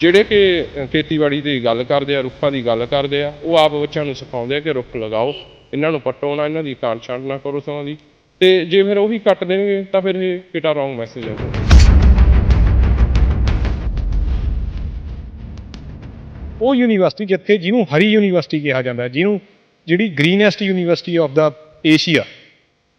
ਜਿਹੜੇ ਕਿ ਖੇਤੀਬਾੜੀ ਦੀ ਗੱਲ ਕਰਦੇ ਆ, ਰੁੱਖਾਂ ਦੀ ਗੱਲ ਕਰਦੇ ਆ, ਉਹ ਆਪ ਬੱਚਿਆਂ ਨੂੰ ਸਿਖਾਉਂਦੇ ਆ ਕਿ ਰੁੱਖ ਲਗਾਓ, ਇਹਨਾਂ ਨੂੰ ਪੱਟੋ ਨਾ, ਇਹਨਾਂ ਦੀ ਕਾਟ ਛਾਂਟ ਨਾ ਕਰੋ ਸਮਾਂ ਦੀ। ਤੇ ਜੇ ਫਿਰ ਉਹ ਵੀ ਕੱਟ ਦੇਣਗੇ, ਤਾਂ ਫਿਰ ਇਹ ਕਿਟਾ ਰੋਂਗ ਮੈਸੇਜ ਹੈ ਉਹ ਯੂਨੀਵਰਸਿਟੀ ਜਿੱਥੇ ਜਿਹਨੂੰ ਹਰੀ ਯੂਨੀਵਰਸਿਟੀ ਕਿਹਾ ਜਾਂਦਾ ਹੈ, ਜਿਹਨੂੰ ਜਿਹੜੀ ਗ੍ਰੀਨੈਸਟ ਯੂਨੀਵਰਸਿਟੀ ਆਫ ਦਾ ਏਸ਼ੀਆ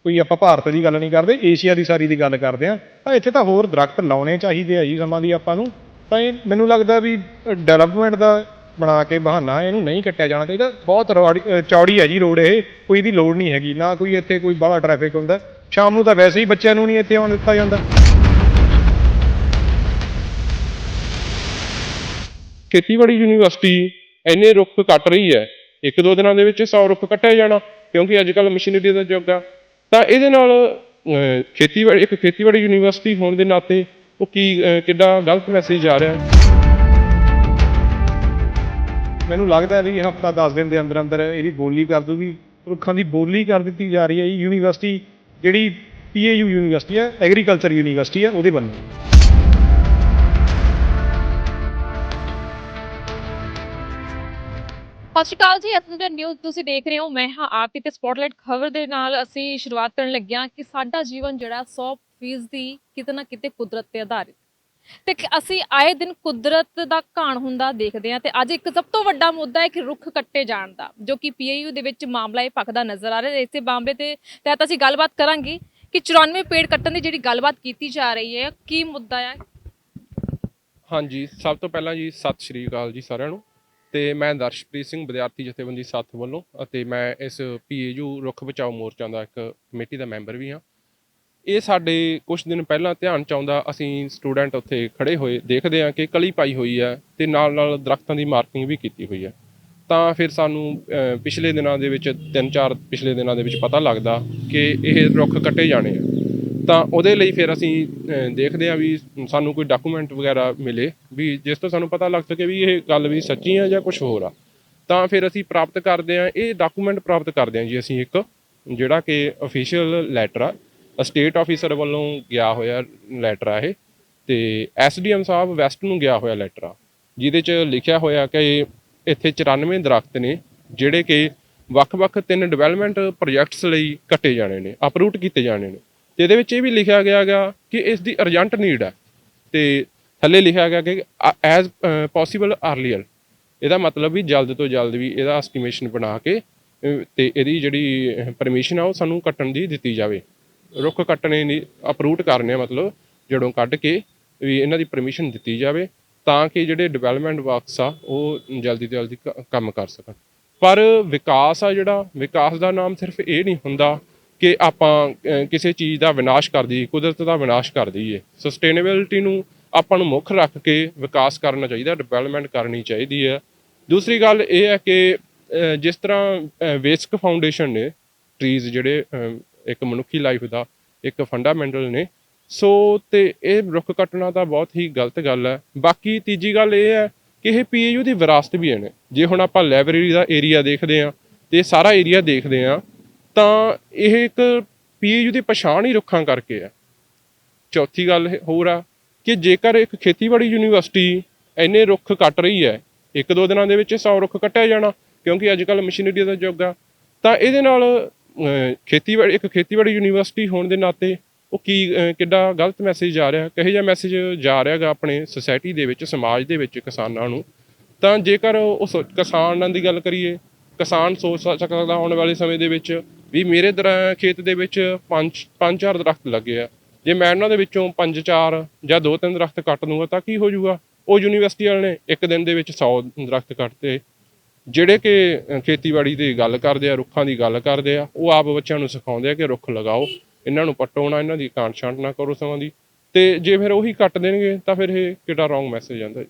ਕੋਈ ਆਪਾਂ ਭਾਰਤ ਦੀ ਗੱਲ ਨਹੀਂ ਕਰਦੇ ਏਸ਼ੀਆ ਦੀ ਸਾਰੀ ਦੀ ਗੱਲ ਕਰਦੇ ਆ, ਤਾਂ ਇੱਥੇ ਤਾਂ ਹੋਰ ਦਰਖਤ ਲਾਉਣੇ ਚਾਹੀਦੇ ਆ ਜੀ ਸਮਾਂ ਦੀ ਆਪਾਂ ਨੂੰ। ਤਾਂ ਇਹ ਮੈਨੂੰ ਲੱਗਦਾ ਵੀ ਡਿਵੈਲਪਮੈਂਟ ਦਾ ਬਣਾ ਕੇ ਬਹਾਨਾ ਇਹਨੂੰ ਨਹੀਂ ਕੱਟਿਆ ਜਾਣਾ ਚਾਹੀਦਾ। ਬਹੁਤ ਰੌੜੀ- ਅ, ਚੌੜੀ ਹੈ ਜੀ ਰੋਡ ਇਹ ਕੋਈ ਦੀ ਲੋੜ ਨਹੀਂ ਹੈਗੀ ਨਾ ਕੋਈ ਇੱਥੇ ਕੋਈ ਬਾਹਲਾ ਟ੍ਰੈਫਿਕ ਹੁੰਦਾ। ਸ਼ਾਮ ਨੂੰ ਤਾਂ ਵੈਸੇ ਹੀ ਬੱਚਿਆਂ ਨੂੰ ਨਹੀਂ ਇੱਥੇ ਆਉਣ ਦਿੱਤਾ ਜਾਂਦਾ। ਖੇਤੀਬਾੜੀ ਯੂਨੀਵਰਸਿਟੀ ਇੰਨੇ ਰੁੱਖ ਕੱਟ ਰਹੀ ਹੈ ਇੱਕ ਦੋ ਦਿਨਾਂ ਦੇ ਵਿੱਚ 100 ਰੁੱਖ ਕੱਟਿਆ ਜਾਣਾ ਕਿਉਂਕਿ ਅੱਜ ਕੱਲ੍ਹ ਮਸ਼ੀਨਰੀ ਦਾ ਯੁੱਗ ਆ। ਤਾਂ ਇਹਦੇ ਨਾਲ ਅਹ, ਖੇਤੀਬਾੜੀ ਇੱਕ ਖੇਤੀਬਾੜੀ ਯੂਨੀਵਰਸਿਟੀ ਹੋਣ ਦੇ ਨਾਤੇ ਉਹ ਕੀ ਅਹ, ਕਿੱਡਾ ਗਲਤ ਮੈਸੇਜ ਆ ਰਿਹਾ ਹੈ। ਮੈਨੂੰ ਲੱਗਦਾ ਹੈ ਵੀ ਹਫਤਾ 10 ਦਿਨ ਦੇ ਅੰਦਰ ਅੰਦਰ ਇਹਦੀ ਬੋਲੀ ਕਰ ਦੂਗੀ ਰੁੱਖਾਂ ਦੀ ਬੋਲੀ ਕਰ ਦਿੱਤੀ ਜਾ ਰਹੀ ਹੈ। ਜੀ ਯੂਨੀਵਰਸਿਟੀ ਜਿਹੜੀ ਪੀਏਯੂ ਯੂਨੀਵਰਸਿਟੀ ਹੈ ਐਗਰੀਕਲਚਰ ਯੂਨੀਵਰਸਿਟੀ ਹੈ ਉਹਦੇ ਬੰਨੇ ਸਤਿ ਸ਼੍ਰੀ ਅਕਾਲ ਜੀ ਐਸਐਮਡੀ ਨਿਊਜ਼ ਤੁਸੀਂ ਦੇਖ ਰਹੇ ਹੋ। ਮੈਂ ਹਾਂ ਆਰਤੀ ਤੇ ਸਪੌਟਲਾਈਟ ਖਬਰ ਦੇ ਨਾਲ ਅਸੀਂ ਸ਼ੁਰੂਆਤ ਕਰਨ ਲੱਗਿਆ ਕਿ ਸਾਡਾ ਜੀਵਨ ਜਿਹੜਾ 100% ਦੀ ਕਿਤੇ ਨਾ ਕਿਤੇ ਕੁਦਰਤ ਤੇ ਆਧਾਰਿਤ। ਤੇ ਕਿ ਅਸੀਂ ਆਏ ਦਿਨ ਕੁਦਰਤ ਦਾ ਘਾਣ ਹੁੰਦਾ ਦੇਖਦੇ ਹਾਂ ਤੇ ਅੱਜ ਇੱਕ ਸਭ ਤੋਂ ਵੱਡਾ ਮੁੱਦਾ ਹੈ ਕਿ ਰੁੱਖ ਕੱਟੇ ਜਾਣ ਦਾ, ਜੋ ਕਿ ਪੀਏਯੂ ਦੇ ਵਿੱਚ ਮਾਮਲਾ ਇਹ ਭਖਦਾ ਨਜ਼ਰ ਆ ਰਿਹਾ ਹੈ। ਇਸੇ ਮਾਮਲੇ ਤੇ ਤਹਿਤ ਅਸੀਂ ਗੱਲਬਾਤ ਕਰਾਂਗੇ ਕਿ 94 ਪੇੜ ਕੱਟਣ ਦੀ ਜਿਹੜੀ ਗੱਲਬਾਤ ਕੀਤੀ ਜਾ ਰਹੀ ਹੈ, ਕੀ ਮੁੱਦਾ ਹੈ? ਹਾਂਜੀ, ਸਭ ਤੋਂ ਪਹਿਲਾਂ ਜੀ ਸਤਿ ਸ਼੍ਰੀ ਅਕਾਲ ਜੀ ਸਾਰਿਆਂ ਨੂੰ। ਤੇ ਮੈਂ ਦਰਸ਼ਪ੍ਰੀਤ ਸਿੰਘ, ਵਿਦਿਆਰਥੀ ਜਥੇਬੰਦੀ ਸਾਥ ਵੱਲੋਂ ਅਤੇ ਮੈਂ ਇਸ ਪੀਏਯੂ ਰੁੱਖ ਬਚਾਓ ਮੋਰਚਾ ਦਾ ਇੱਕ ਕਮੇਟੀ ਦਾ ਮੈਂਬਰ ਵੀ ਹਾਂ। ਇਹ ਸਾਡੇ ਕੁਝ ਦਿਨ ਪਹਿਲਾਂ ਧਿਆਨ ਚ ਆਉਂਦਾ, ਅਸੀਂ ਸਟੂਡੈਂਟ ਉੱਥੇ ਖੜੇ ਹੋਏ, ਦੇਖਦੇ ਹਾਂ ਕਿ ਕਲੀ ਪਾਈ ਹੋਈ ਹੈ ਤੇ ਨਾਲ ਨਾਲ ਦਰਖਤਾਂ ਦੀ ਮਾਰਕਿੰਗ ਵੀ ਕੀਤੀ ਹੋਈ ਹੈ। ਤਾਂ ਫਿਰ ਸਾਨੂੰ ਪਿਛਲੇ ਦਿਨਾਂ ਦੇ ਵਿੱਚ, ਤਿੰਨ ਚਾਰ ਪਿਛਲੇ ਦਿਨਾਂ ਦੇ ਵਿੱਚ ਪਤਾ ਲੱਗਦਾ ਕਿ ਇਹ ਰੁੱਖ ਕੱਟੇ ਜਾਣੇ ਆ। ਤਾਂ ਉਹਦੇ ਲਈ ਫਿਰ ਅਸੀਂ ਦੇਖਦੇ ਹਾਂ ਵੀ ਸਾਨੂੰ ਕੋਈ ਡਾਕੂਮੈਂਟ ਵਗੈਰਾ ਮਿਲੇ ਵੀ ਜਿਸ ਤੋਂ ਸਾਨੂੰ ਪਤਾ ਲੱਗ ਸਕੇ ਵੀ ਇਹ ਗੱਲ ਵੀ ਸੱਚੀ ਆ ਜਾਂ ਕੁਝ ਹੋਰ ਆ। ਤਾਂ ਫਿਰ ਅਸੀਂ ਪ੍ਰਾਪਤ ਕਰਦੇ ਹਾਂ, ਇਹ ਡਾਕੂਮੈਂਟ ਪ੍ਰਾਪਤ ਕਰਦੇ ਹਾਂ ਜੀ ਅਸੀਂ ਇੱਕ, ਜਿਹੜਾ ਕਿ ਅਫੀਸ਼ੀਅਲ ਲੈਟਰ ਆ। ਸਟੇਟ ਆਫੀਸਰ ਵੱਲੋਂ ਗਿਆ ਹੋਇਆ ਲੈਟਰ ਆ ਇਹ ਤੇ ਐਸਡੀਐਮ ਸਾਹਿਬ ਵੈਸਟ ਨੂੰ ਗਿਆ ਹੋਇਆ ਲੈਟਰ ਆ ਜਿਹਦੇ 'ਚ ਲਿਖਿਆ ਹੋਇਆ ਕਿ ਇੱਥੇ 94 ਦਰਖਤ ਨੇ ਜਿਹੜੇ ਕਿ ਵੱਖ-ਵੱਖ ਤਿੰਨ ਡਿਵੈਲਪਮੈਂਟ ਪ੍ਰੋਜੈਕਟਸ ਲਈ ਕੱਟੇ ਜਾਣੇ ਨੇ ਅਪਰੂਟ ਕੀਤੇ ਜਾਣੇ ਨੇ ਤੇ ਇਹਦੇ ਵਿੱਚ ਇਹ ਵੀ ਲਿਖਿਆ ਗਿਆ ਗਾ ਕਿ ਇਸ ਦੀ ਅਰਜੈਂਟ ਨੀਡ ਹੈ ਤੇ ਥੱਲੇ ਲਿਖਿਆ ਗਿਆ ਕਿ ਐਜ਼ ਪੋਸੀਬਲ ਅਰਲੀਅਰ ਇਹਦਾ ਮਤਲਬ ਵੀ ਜਲਦ ਤੋਂ ਜਲਦ ਵੀ ਇਹਦਾ ਐਸਟੀਮੇਸ਼ਨ ਬਣਾ ਕੇ ਅਹ, ਤੇ ਇਹਦੀ ਜਿਹੜੀ ਪਰਮਿਸ਼ਨ ਆ ਉਹ ਸਾਨੂੰ ਕੱਟਣ ਦੀ ਦਿੱਤੀ ਜਾਵੇ। ਰੁੱਖ ਕੱਟਣੇ ਨਹੀਂ ਅਪਰੂਟ ਕਰਨੇ ਆ ਮਤਲਬ, ਜੜੋਂ ਕੱਢ ਕੇ ਵੀ ਇਹਨਾਂ ਦੀ ਪਰਮਿਸ਼ਨ ਦਿੱਤੀ ਜਾਵੇ, ਤਾਂ ਕਿ ਜਿਹੜੇ ਡਿਵੈਲਪਮੈਂਟ ਵਰਕਸ ਆ, ਉਹ ਜਲਦੀ ਤੋਂ ਜਲਦੀ ਕ- ਕੰਮ ਕਰ ਸਕਣ। ਪਰ ਵਿਕਾਸ ਆ ਜਿਹੜਾ, ਵਿਕਾਸ ਦਾ ਨਾਮ ਸਿਰਫ ਇਹ ਨਹੀਂ ਹੁੰਦਾ ਕਿ ਆਪਾਂ ਕਿਸੇ ਚੀਜ਼ ਦਾ ਵਿਨਾਸ਼ ਕਰ ਦਈਏ, ਕੁਦਰਤ ਦਾ ਵਿਨਾਸ਼ ਕਰ ਦਈਏ। ਸਸਟੇਨੇਬਿਲਟੀ ਨੂੰ ਆਪਾਂ ਨੂੰ ਮੁੱਖ ਰੱਖ ਕੇ ਵਿਕਾਸ ਕਰਨਾ ਚਾਹੀਦਾ ਡਿਵੈਲਪਮੈਂਟ ਕਰਨੀ ਚਾਹੀਦੀ ਹੈ ਦੂਸਰੀ ਗੱਲ ਇਹ ਹੈ ਕਿ ਜਿਸ ਤਰ੍ਹਾਂ ਵੇਸਕ ਫਾਊਂਡੇਸ਼ਨ ਨੇ ਟਰੀਜ਼ ਜਿਹੜੇ ਇੱਕ ਮਨੁੱਖੀ ਲਾਈਫ ਦਾ ਇੱਕ ਫੰਡਾਮੈਂਟਲ ਨੇ। ਸੋ ਤੇ ਇਹ ਰੁੱਖ ਕੱਟਣਾ ਤਾਂ ਬਹੁਤ ਹੀ ਗਲਤ ਗੱਲ ਹੈ। ਬਾਕੀ ਤੀਜੀ ਗੱਲ ਇਹ ਹੈ ਕਿ ਇਹ ਪੀਏਯੂ ਦੀ ਵਿਰਾਸਤ ਵੀ ਹੈ ਨੇ। ਜੇ ਹੁਣ ਆਪਾਂ ਲਾਇਬ੍ਰੇਰੀ ਦਾ ਏਰੀਆ ਦੇਖਦੇ ਆ ਤੇ ਸਾਰਾ ਏਰੀਆ ਦੇਖਦੇ ਆ ਤਾਂ ਇਹ ਇੱਕ ਪੀਏਯੂ ਦੀ ਪਛਾਣ ਹੀ ਰੁੱਖਾਂ ਕਰਕੇ ਹੈ। ਚੌਥੀ ਗੱਲ ਹੋਰ ਆ ਕਿ ਜੇਕਰ ਇੱਕ ਖੇਤੀਬਾੜੀ ਯੂਨੀਵਰਸਿਟੀ ਇੰਨੇ ਰੁੱਖ ਕੱਟ ਰਹੀ ਹੈ, ਇੱਕ ਦੋ ਦਿਨਾਂ ਦੇ ਵਿੱਚ 100 ਰੁੱਖ ਕੱਟਿਆ ਜਾਣਾ, ਕਿਉਂਕਿ ਅੱਜ ਕੱਲ ਮਸ਼ੀਨਰੀ ਦਾ ਯੁੱਗ ਆ, ਤਾਂ ਇਹਦੇ ਨਾਲ ਖੇਤੀਬਾੜੀ, ਇੱਕ ਖੇਤੀਬਾੜੀ ਯੂਨੀਵਰਸਿਟੀ ਹੋਣ ਦੇ ਨਾਤੇ ਉਹ ਕੀ ਕਿੱਡਾ ਗਲਤ ਮੈਸੇਜ ਜਾ ਰਿਹਾ, ਕਹੇ ਜਿਹਾ ਮੈਸੇਜ ਜਾ ਰਿਹਾਗਾ ਆਪਣੇ ਸੋਸਾਇਟੀ ਦੇ ਵਿੱਚ, ਸਮਾਜ ਦੇ ਵਿੱਚ ਕਿਸਾਨਾਂ ਨੂੰ, ਤਾਂ ਜੇਕਰ ਉਸ ਕਿਸਾਨਾਂ ਦੀ ਗੱਲ ਕਰੀਏ, ਕਿਸਾਨ ਸੋਚ ਸਕਦਾ ਆਉਣ ਵਾਲੇ ਸਮੇਂ ਦੇ ਵਿੱਚ ਵੀ ਮੇਰੇ ਦਰ ਖੇਤ ਦੇ ਵਿੱਚ ਪੰਜ ਪੰਜ ਚਾਰ ਦਰਖਤ ਲੱਗੇ ਆ, ਜੇ ਮੈਂ ਉਹਨਾਂ ਦੇ ਵਿੱਚੋਂ ਪੰਜ, ਚਾਰ ਜਾਂ ਦੋ ਤਿੰਨ ਦਰਖਤ ਕੱਟ ਦੂੰਗਾ ਤਾਂ ਕੀ ਹੋ ਜਾਊਗਾ ਉਹ ਯੂਨੀਵਰਸਿਟੀ ਵਾਲੇ ਨੇ ਇੱਕ ਦਿਨ ਦੇ ਵਿੱਚ 100 ਦਰਖਤ ਕੱਟਤੇ ਜਿਹੜੇ ਕਿ ਖੇਤੀਬਾੜੀ ਦੀ ਗੱਲ ਕਰਦੇ ਆ ਰੁੱਖਾਂ ਦੀ ਗੱਲ ਕਰਦੇ ਆ ਉਹ ਆਪ ਬੱਚਿਆਂ ਨੂੰ ਸਿਖਾਉਂਦੇ ਆ ਕਿ ਰੁੱਖ ਲਗਾਓ ਇਹਨਾਂ ਨੂੰ ਪੱਟੋ ਨਾ ਇਹਨਾਂ ਦੀ ਕਾਂਟ ਛਾਂਟ ਨਾ ਕਰੋ ਸਮਾਂ ਦੀ। ਤੇ ਜੇ ਫਿਰ ਉਹੀ ਕੱਟ ਦੇਣਗੇ ਤਾਂ ਫਿਰ ਇਹ ਕਿਹੜਾ ਰੋਂਗ ਮੈਸੇਜ ਜਾਂਦਾ ਜੀ।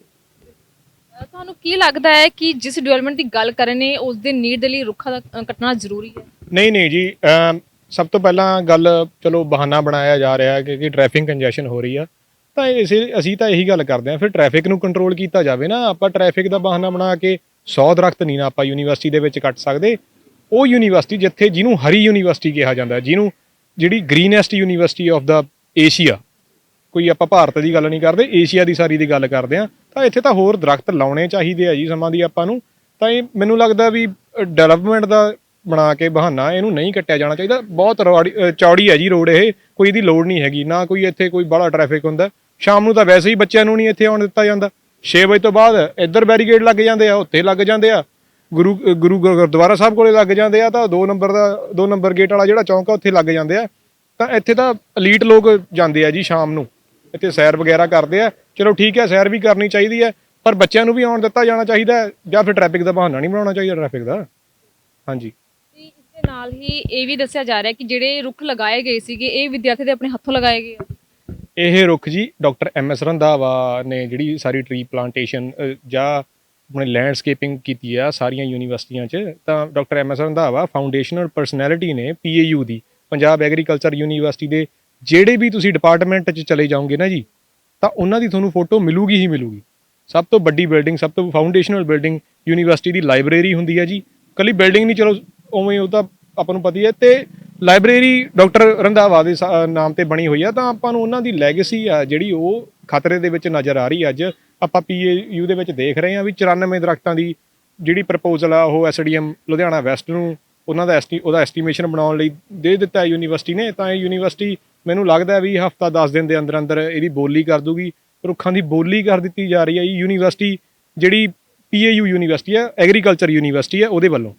ਤੁਹਾਨੂੰ ਕੀ ਲੱਗਦਾ ਹੈ ਕਿ ਜਿਸ ਡਿਵੈਲਪਮੈਂਟ ਦੀ ਗੱਲ ਕਰ ਰਹੇ ਨੇ ਉਸ ਦੇ ਨੀਡ ਦੇ ਲਈ ਰੁੱਖਾਂ ਦਾ ਕੱਟਣਾ ਜ਼ਰੂਰੀ ਹੈ? ਨਹੀਂ ਨਹੀਂ ਜੀ ਸਭ ਤੋਂ ਪਹਿਲਾਂ ਗੱਲ ਚਲੋ ਬਹਾਨਾ ਬਣਾਇਆ ਜਾ ਰਿਹਾ ਹੈ ਕਿ ਕਿ ਟ੍ਰੈਫਿਕ ਕੰਜੈਸ਼ਨ ਹੋ ਰਹੀ ਆ। ਤਾਂ ਇਸੇ ਅਸੀਂ ਤਾਂ ਇਹੀ ਗੱਲ ਕਰਦੇ ਹਾਂ ਫਿਰ ਟ੍ਰੈਫਿਕ ਨੂੰ ਕੰਟਰੋਲ ਕੀਤਾ ਜਾਵੇ ਨਾ ਆਪਾਂ ਟ੍ਰੈਫਿਕ ਦਾ ਬਹਾਨਾ ਬਣਾ ਕੇ 100 ਦਰਖਤ ਨਹੀਂ ਨਾ ਆਪਾਂ ਯੂਨੀਵਰਸਿਟੀ ਦੇ ਵਿੱਚ ਕੱਟ ਸਕਦੇ ਉਹ ਯੂਨੀਵਰਸਿਟੀ ਜਿੱਥੇ ਜਿਹਨੂੰ ਹਰੀ ਯੂਨੀਵਰਸਿਟੀ ਕਿਹਾ ਜਾਂਦਾ ਹੈ, ਜਿਹਨੂੰ ਜਿਹੜੀ ਗ੍ਰੀਨੈਸਟ ਯੂਨੀਵਰਸਿਟੀ ਆਫ ਦਾ ਏਸ਼ੀਆ ਕੋਈ ਆਪਾਂ ਭਾਰਤ ਦੀ ਗੱਲ ਨਹੀਂ ਕਰਦੇ ਏਸ਼ੀਆ ਦੀ ਸਾਰੀ ਦੀ ਗੱਲ ਕਰਦੇ ਹਾਂ ਤਾਂ ਇੱਥੇ ਤਾਂ ਹੋਰ ਦਰਖਤ ਲਾਉਣੇ ਚਾਹੀਦੇ ਆ ਜੀ ਸਮਾਂ ਦੀ ਆਪਾਂ ਨੂੰ ਤਾਂ ਇਹ ਮੈਨੂੰ ਲੱਗਦਾ ਵੀ ਡਿਵੈਲਪਮੈਂਟ ਦਾ ਬਣਾ ਕੇ ਬਹਾਨਾ ਇਹਨੂੰ ਨਹੀਂ ਕੱਟਿਆ ਜਾਣਾ ਚਾਹੀਦਾ ਬਹੁਤ ਰੌੜੀ- ਚੌੜੀ ਹੈ ਜੀ ਰੋਡ ਇਹ ਕੋਈ ਇਹਦੀ ਲੋੜ ਨਹੀਂ ਹੈਗੀ ਨਾ ਕੋਈ ਇੱਥੇ ਕੋਈ ਬੜਾ ਟ੍ਰੈਫਿਕ ਹੁੰਦਾ ਸ਼ਾਮ ਨੂੰ ਤਾਂ ਵੈਸੇ ਹੀ ਬੱਚਿਆਂ ਨੂੰ ਨਹੀਂ ਇੱਥੇ ਆਉਣ ਦਿੱਤਾ ਜਾਂਦਾ। 6 ਵਜੇ ਤੋਂ ਬਾਅਦ ਇੱਧਰ ਬੈਰੀਕੇਡ ਲੱਗ ਜਾਂਦੇ ਆ, ਉੱਥੇ ਲੱਗ ਜਾਂਦੇ ਆ। ਗੁਰੂ ਗੁਰੂ ਗੁਰਦੁਆਰਾ ਸਾਹਿਬ ਕੋਲੇ ਲੱਗ ਜਾਂਦੇ ਆ, ਤਾਂ 2 ਨੰਬਰ ਦਾ 2 ਨੰਬਰ ਗੇਟ ਵਾਲਾ ਜਿਹੜਾ ਚੌਂਕ ਆ, ਉੱਥੇ ਲੱਗ ਜਾਂਦੇ ਆ। ਤਾਂ ਇੱਥੇ ਤਾਂ ਅਲੀਟ ਲੋਕ ਜਾਂਦੇ ਆ ਜੀ ਸ਼ਾਮ ਨੂੰ। ਇੱਥੇ ਸੈਰ ਵਗੈਰਾ ਕਰਦੇ ਆ। ਚਲੋ ਠੀਕ ਹੈ ਸੈਰ ਵੀ ਕਰਨੀ ਚਾਹੀਦੀ ਹੈ ਪਰ ਬੱਚਿਆਂ ਨੂੰ ਵੀ ਆਉਣ ਦਿੱਤਾ ਜਾਣਾ ਚਾਹੀਦਾ ਜਾਂ ਫਿਰ ਟ੍ਰੈਫਿਕ ਦਾ ਬਹਾਨਾ ਨਹੀਂ ਬਣਾਉਣਾ ਚਾਹੀਦਾ ਟ੍ਰੈਫਿਕ ਦਾ। ਹਾਂਜੀ। ਇਸ ਦੇ ਨਾਲ ਹੀ ਇਹ ਵੀ ਦੱਸਿਆ ਜਾ ਰਿਹਾ ਕਿ ਜਿਹੜੇ ਰੁੱਖ ਲਗਾਏ ਗਏ ਸੀਗੇ, ਇਹ ਵਿਦਿਆਰਥੀ ਦੇ ਆਪਣੇ ਹੱਥੋਂ ਲਗਾਏ ਗਏ ਆ। ਇਹ ਰੁੱਖ ਜੀ ਡਾਕਟਰ ਐਮ ਐਸ ਰੰਧਾਵਾ ਨੇ ਜਿਹੜੀ ਸਾਰੀ ਟਰੀ ਪਲਾਂਟੇਸ਼ਨ ਜਾਂ ਆਪਣੇ ਲੈਂਡਸਕੇਪਿੰਗ ਕੀਤੀ ਆ ਸਾਰੀਆਂ ਯੂਨੀਵਰਸਿਟੀਆਂ 'ਚ, ਤਾਂ doctor M S Randhawa foundational personality ਨੇ ਪੀਏਯੂ ਦੀ, ਪੰਜਾਬ ਐਗਰੀਕਲਚਰ ਯੂਨੀਵਰਸਿਟੀ ਦੇ, ਜਿਹੜੇ ਵੀ ਤੁਸੀਂ ਡਿਪਾਰਟਮੈਂਟ 'ਚ ਚਲੇ ਜਾਓਗੇ ਨਾ ਜੀ, ਤਾਂ ਉਹਨਾਂ ਦੀ ਤੁਹਾਨੂੰ ਫੋਟੋ ਮਿਲੂਗੀ ਹੀ ਮਿਲੂਗੀ। ਸਭ ਤੋਂ ਵੱਡੀ ਬਿਲਡਿੰਗ ਸਭ ਤੋਂ ਫਾਊਂਡੇਸ਼ਨਲ ਬਿਲਡਿੰਗ ਯੂਨੀਵਰਸਿਟੀ ਦੀ ਲਾਇਬ੍ਰੇਰੀ ਹੁੰਦੀ ਹੈ ਜੀ। ਕੱਲੀ ਬਿਲਡਿੰਗ ਨਹੀਂ, ਚਲੋ, ਉਵੇਂ ਉਹ ਤਾਂ ਆਪਾਂ ਨੂੰ ਪਤਾ ਹੀ ਹੈ ਤੇ ਲਾਇਬ੍ਰੇਰੀ ਡਾਕਟਰ ਰੰਧਾਵਾ ਦੇ ਸਾ- ਨਾਮ ਤੇ ਬਣੀ ਹੋਈ ਆ, ਤਾਂ ਆਪਾਂ ਨੂੰ ਉਹਨਾਂ ਦੀ ਲੈਗੇਸੀ ਆ ਜਿਹੜੀ ਉਹ ਖਤਰੇ ਦੇ ਵਿੱਚ ਨਜ਼ਰ ਆ ਰਹੀ ਹੈ ਅੱਜ। ਆਪਾਂ ਪੀਏਯੂ ਦੇ ਵਿੱਚ ਦੇਖ ਰਹੇ ਹਾਂ ਵੀ 94 ਦਰਖਤਾਂ ਦੀ ਜਿਹੜੀ ਪ੍ਰਪੋਜ਼ਲ ਆ, ਉਹ ਐਸਡੀਐਮ ਲੁਧਿਆਣਾ ਵੈਸਟ ਨੂੰ ਉਹਨਾਂ ਦਾ ਐਸਟੀ ਉਹਦਾ ਐਸਟੀਮੇਸ਼ਨ ਬਣਾਉਣ ਲਈ ਦੇ ਦਿੱਤਾ ਯੂਨੀਵਰਸਿਟੀ ਨੇ। ਤਾਂ ਇਹ ਯੂਨੀਵਰਸਿਟੀ ਮੈਨੂੰ ਲੱਗਦਾ ਵੀ ਹਫਤਾ 10 ਦਿਨ ਦੇ ਅੰਦਰ ਅੰਦਰ ਇਹਦੀ ਬੋਲੀ ਕਰ ਦੂਗੀ। ਰੁੱਖਾਂ ਦੀ ਬੋਲੀ ਕਰ ਦਿੱਤੀ ਜਾ ਰਹੀ ਹੈ ਇਹ ਯੂਨੀਵਰਸਿਟੀ ਜਿਹੜੀ ਪੀਏਯੂ ਯੂਨੀਵਰਸਿਟੀ ਹੈ ਐਗਰੀਕਲਚਰ ਯੂਨੀਵਰਸਿਟੀ ਹੈ ਉਹਦੇ ਵੱਲੋਂ।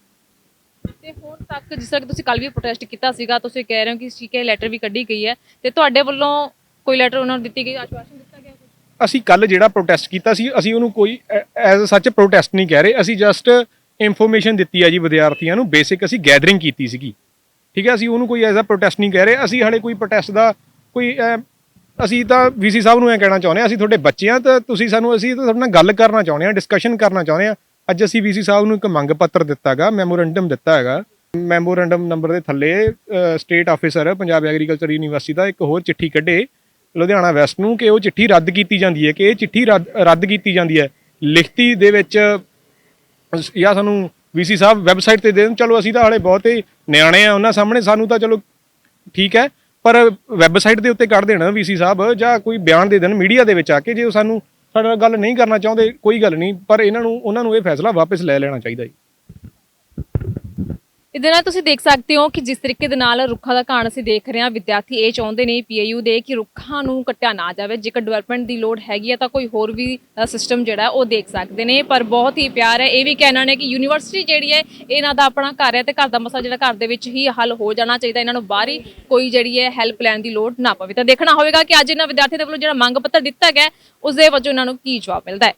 ਤੇ ਹੁਣ ਤੱਕ ਜਿਸ ਤਰ੍ਹਾਂ ਕਿ ਤੁਸੀਂ ਕੱਲ ਵੀ ਪ੍ਰੋਟੈਸਟ ਕੀਤਾ ਸੀਗਾ, ਤੁਸੀਂ ਕਹਿ ਰਹੇ ਹੋ ਕਿ ਸੀਕੇ ਲੈਟਰ ਵੀ ਕੱਢੀ ਗਈ ਹੈ ਤੇ ਤੁਹਾਡੇ ਵੱਲੋਂ ਕੋਈ ਲੈਟਰ ਉਹਨਾਂ ਨੂੰ ਦਿੱਤੀ ਗਈ, ਆਸ਼ਵਾਸਨ ਦਿੱਤਾ ਗਿਆ ਕੁਛ? ਅਸੀਂ ਕੱਲ ਜਿਹੜਾ ਪ੍ਰੋਟੈਸਟ ਕੀਤਾ ਸੀ, ਅਸੀਂ ਉਹਨੂੰ ਕੋਈ ਐਜ਼ ਸੱਚ ਪ੍ਰੋਟੈਸਟ ਨਹੀਂ ਕਹਿ ਰਹੇ, ਅਸੀਂ ਜਸਟ ਇਨਫੋਰਮੇਸ਼ਨ ਦਿੱਤੀ ਹੈ ਜੀ ਵਿਦਿਆਰਥੀਆਂ ਨੂੰ ਬੇਸਿਕ ਅਸੀਂ ਗੈਦਰਿੰਗ ਕੀਤੀ ਸੀਗੀ ਠੀਕ ਹੈ, ਅਸੀਂ ਉਹਨੂੰ ਕੋਈ ਐਜ਼ ਅ ਪ੍ਰੋਟੈਸਟ ਨਹੀਂ ਕਹਿ ਰਹੇ, ਅਸੀਂ ਹਾਲੇ ਕੋਈ ਪ੍ਰੋਟੈਸਟ ਦਾ ਕੋਈ ਅਸੀਂ ਤਾਂ ਵੀਸੀ ਸਾਹਿਬ ਨੂੰ ਇਹ ਕਹਿਣਾ ਚਾਹੁੰਦੇ ਹਾਂ, ਅਸੀਂ ਤੁਹਾਡੇ ਬੱਚੇ ਆ ਤਾਂ ਤੁਸੀਂ ਸਾਨੂੰ, ਅਸੀਂ ਤੁਹਾਡੇ ਨਾਲ ਗੱਲ ਕਰਨਾ ਚਾਹੁੰਦੇ ਹਾਂ ਡਿਸਕਸ਼ਨ ਕਰਨਾ ਚਾਹੁੰਦੇ ਹਾਂ ਅੱਜ ਅਸੀਂ ਵੀਸੀ ਸਾਹਿਬ ਨੂੰ ਇੱਕ ਮੰਗ ਪੱਤਰ ਦਿੱਤਾ ਮੈਮੋਰੈਂਡਮ ਦਿੱਤਾ ਹੈਗਾ ਮੈਮੋਰੈਂਡਮ ਨੰਬਰ ਦੇ ਥੱਲੇ state officer Punjab agriculture university ਦਾ ਇੱਕ ਹੋਰ ਚਿੱਠੀ ਕੱਢੇ। ਲੁਧਿਆਣਾ ਵੈਸਟ ਨੂੰ ਕਿ ਉਹ ਚਿੱਠੀ ਰੱਦ ਕੀਤੀ ਜਾਂਦੀ ਹੈ, ਕਿ ਇਹ ਚਿੱਠੀ ਰੱਦ ਕੀਤੀ ਜਾਂਦੀ ਹੈ। ਲਿਖਤੀ ਦੇ ਵਿੱਚ, ਜਾਂ ਸਾਨੂੰ ਵੀਸੀ ਸਾਹਿਬ ਵੈਬਸਾਈਟ ਤੇ ਦੇ ਦੇਣ। ਚਲੋ, ਅਸੀਂ ਤਾਂ ਹਾਲੇ ਬਹੁਤੇ ਨਿਆਣੇ ਆ, ਉਹਨਾਂ ਸਾਹਮਣੇ ਸਾਨੂੰ ਤਾਂ ਚਲੋ ਠੀਕ ਹੈ, ਪਰ ਵੈਬਸਾਈਟ ਦੇ ਉੱਤੇ ਕੱਢ ਦੇਣਾ ਵੀਸੀ ਸਾਹਿਬ, ਜਾਂ ਕੋਈ ਬਿਆਨ ਦੇ ਦੇਣ ਮੀਡੀਆ ਦੇ ਵਿੱਚ ਆ ਕੇ, ਜੇ ਉਹ ਸਾਨੂੰ ਸਾਡੇ ਨਾਲ ਗੱਲ ਨਹੀਂ ਕਰਨਾ ਚਾਹੁੰਦੇ, ਕੋਈ ਗੱਲ ਨਹੀਂ, ਪਰ ਇਹਨਾਂ ਨੂੰ, ਉਹਨਾਂ ਨੂੰ ਇਹ ਫੈਸਲਾ ਵਾਪਸ ਲੈ ਲੈਣਾ ਚਾਹੀਦਾ ਜੀ। ਇਹਦੇ ਨਾਲ ਤੁਸੀਂ ਦੇਖ ਸਕਦੇ ਹੋ ਕਿ ਜਿਸ ਤਰੀਕੇ ਦੇ ਨਾਲ ਰੁੱਖਾਂ ਦਾ ਘਾਣ ਅਸੀਂ ਦੇਖ ਰਹੇ ਹਾਂ ਵਿਦਿਆਰਥੀ ਇਹ ਚਾਹੁੰਦੇ ਨੇ ਪੀਏਯੂ ਦੇ ਕਿ ਰੁੱਖਾਂ ਨੂੰ ਕੱਟਿਆ ਨਾ ਜਾਵੇ। ਜੇਕਰ ਡਿਵੈਲਪਮੈਂਟ ਦੀ ਲੋੜ ਹੈਗੀ ਹੈ ਤਾਂ ਕੋਈ ਹੋਰ ਵੀ ਸਿਸਟਮ ਜਿਹੜਾ ਉਹ ਦੇਖ ਸਕਦੇ ਨੇ। ਪਰ ਬਹੁਤ ਹੀ ਪਿਆਰ ਹੈ ਇਹ ਵੀ ਕਹਿਣਾ ਨੇ ਕਿ ਯੂਨੀਵਰਸਿਟੀ ਜਿਹੜੀ ਹੈ ਇਹਨਾਂ ਦਾ ਆਪਣਾ ਘਰ ਹੈ ਤੇ ਘਰ ਦਾ ਮਸਲਾ ਜਿਹੜਾ ਘਰ ਦੇ ਵਿੱਚ ਹੀ ਹੱਲ ਹੋ ਜਾਣਾ ਚਾਹੀਦਾ। ਇਹਨਾਂ ਨੂੰ ਬਾਹਰ ਹੀ ਕੋਈ ਜਿਹੜੀ ਹੈ ਹੈਲਪ ਲੈਣ ਦੀ ਲੋੜ ਨਾ ਪਵੇ। ਤਾਂ ਦੇਖਣਾ ਹੋਵੇਗਾ ਕਿ ਅੱਜ ਇਹਨਾਂ ਵਿਦਿਆਰਥੀ ਦੇ ਵੱਲੋਂ ਜਿਹੜਾ ਮੰਗ ਪੱਤਰ ਦਿੱਤਾ ਗਿਆ ਹੈ, ਉਸ ਦੇ ਵਜੋਂ ਇਹਨਾਂ ਨੂੰ ਕੀ ਜਵਾਬ ਮਿਲਦਾ ਹੈ।